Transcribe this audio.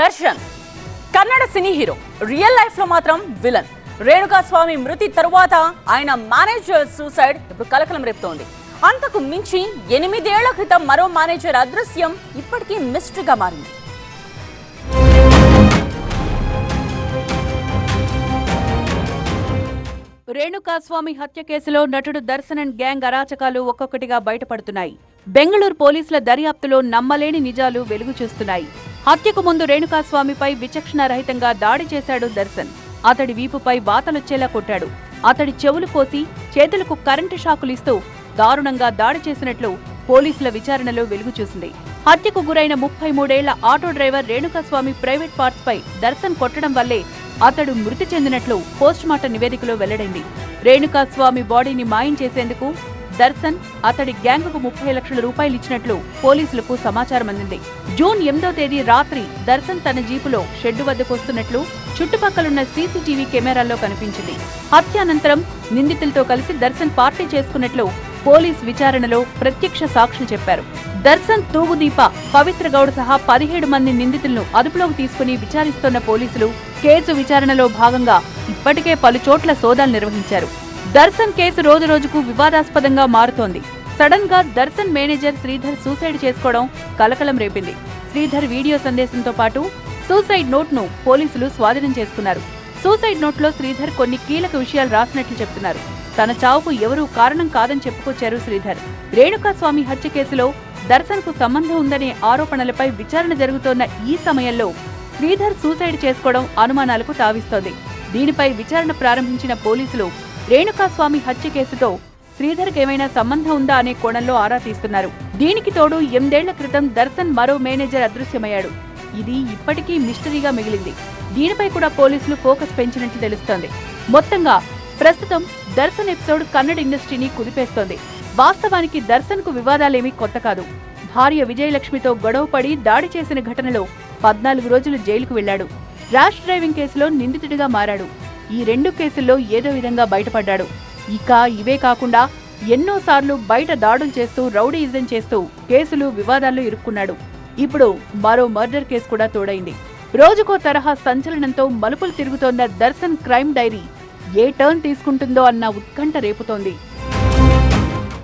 దర్శన్. కన్నడ సినీ hero real లైఫ్లో మాత్రం villain. Renukaswamy మృతి తరువాత ఆయన మేనేజర్ సూసైడ్ ఇప్పుడు కలకలం రేపుతోంది. అంతకు మించి ఎనిమిదేళ్ళ క్రితం మరో మేనేజర్ అదృశ్యం ఇప్పటికీ మిస్టరీగా మారింది. రేణుకాస్వామి హత్య కేసులో నటుడు దర్శనన్ గ్యాంగ్ అరాచకాలు ఒక్కొక్కటిగా బయటపడుతున్నాయి. బెంగళూరు పోలీసుల దర్యాప్తులో నమ్మలేని నిజాలు వెలుగు చూస్తున్నాయి. హత్యకు ముందు రేణుకాస్వామిపై విచక్షణ రహితంగా దాడి చేశాడు దర్శన్. అతడి వీపుపై బాతలొచ్చేలా కొట్టాడు. అతడి చెవులు కోసి చేతులకు కరెంటు షాకులిస్తూ దారుణంగా దాడి చేసినట్లు పోలీసుల విచారణలో వెలుగు చూసింది. హత్యకు గురైన ముప్పై మూడేళ్ళ auto driver Renukaswamy private parts పై దర్శన్ కొట్టడం వల్లే అతడు మృతి చెందినట్లు పోస్టుమార్టం నివేదికలో వెల్లడైంది. రేణుకాస్వామి బాడీని మాయం చేసేందుకు దర్శన్ అతడి గ్యాంగ్కు ముప్పై లక్షల రూపాయలు ఇచ్చినట్లు పోలీసులకు సమాచారం అందింది. జూన్ ఎనిమిదో తేదీ రాత్రి దర్శన్ తన జీపులో షెడ్డు వద్దకు వస్తున్నట్లు చుట్టుపక్కలున్న సీసీటీవీ కెమెరాల్లో కనిపించింది. హత్యానంతరం నిందితులతో కలిసి దర్శన్ పార్టీ చేసుకున్నట్లు పోలీస్ విచారణలో ప్రత్యక్ష సాక్షులు చెప్పారు. దర్శన్ తూగుదీప పవిత్ర గౌడ్ సహా పదిహేడు మంది నిందితులను అదుపులోకి తీసుకుని విచారిస్తున్న పోలీసులు కేసు విచారణలో భాగంగా ఇప్పటికే పలు చోట్ల సోదాలు నిర్వహించారు. దర్శన్ కేసు రోజు రోజుకు వివాదాస్పదంగా మారుతోంది. సడన్గా దర్శన్ మేనేజర్ శ్రీధర్ సూసైడ్ చేసుకోవడం కలకలం రేపింది. శ్రీధర్ వీడియో సందేశంతో పాటు సూసైడ్ నోట్ను పోలీసులు స్వాధీనం చేసుకున్నారు. సూసైడ్ నోట్లో శ్రీధర్ కొన్ని కీలక విషయాలు రాసినట్లు చెప్తున్నారు. తన చావుకు ఎవరూ కారణం కాదని చెప్పుకొచ్చారు శ్రీధర్. రేణుకాస్వామి హత్య కేసులో దర్శన్కు సంబంధం ఉందనే ఆరోపణలపై విచారణ జరుగుతోన్న ఈ సమయంలో శ్రీధర్ సూసైడ్ చేసుకోవడం అనుమానాలకు తావిస్తోంది. దీనిపై విచారణ ప్రారంభించిన పోలీసులు రేణుకాస్వామి హత్య కేసుతో శ్రీధర్కి ఏమైనా సంబంధం ఉందా అనే కోణంలో ఆరా తీస్తున్నారు. దీనికి తోడు ఎనిమిదేళ్ళ క్రితం దర్శన్ మరో మేనేజర్ అదృశ్యమయ్యాడు. ఇది ఇప్పటికీ మిస్టరీగా మిగిలింది. దీనిపై కూడా పోలీసులు ఫోకస్ పెంచినట్లు తెలుస్తోంది. మొత్తంగా ప్రస్తుతం దర్శన్ ఎపిసోడ్ కన్నడ ఇండస్ట్రీని కుదిపేస్తోంది. వాస్తవానికి దర్శన్కు వివాదాలేమీ కొత్త కాదు. భార్య విజయలక్ష్మితో గొడవపడి దాడి చేసిన ఘటనలో పద్నాలుగు రోజులు జైలుకు వెళ్ళాడు ర్యాష్ డ్రైవింగ్ కేసులో నిందితుడిగా మారాడు. ఈ రెండు కేసుల్లో ఏదో విధంగా బయటపడ్డాడు. ఇక ఇవే కాకుండా ఎన్నోసార్లు బయట దాడులు చేస్తూ రౌడీయిజం చేస్తూ కేసులు వివాదాల్లో ఇరుక్కున్నాడు. ఇప్పుడు మరో మర్డర్ కేసు కూడా తోడైంది. రోజుకో తరహా సంచలనంతో మలుపులు తిరుగుతోన్న దర్శన్ క్రైమ్ డైరీ ఏ టర్న్ తీసుకుంటుందో అన్న ఉత్కంఠ రేపుతోంది.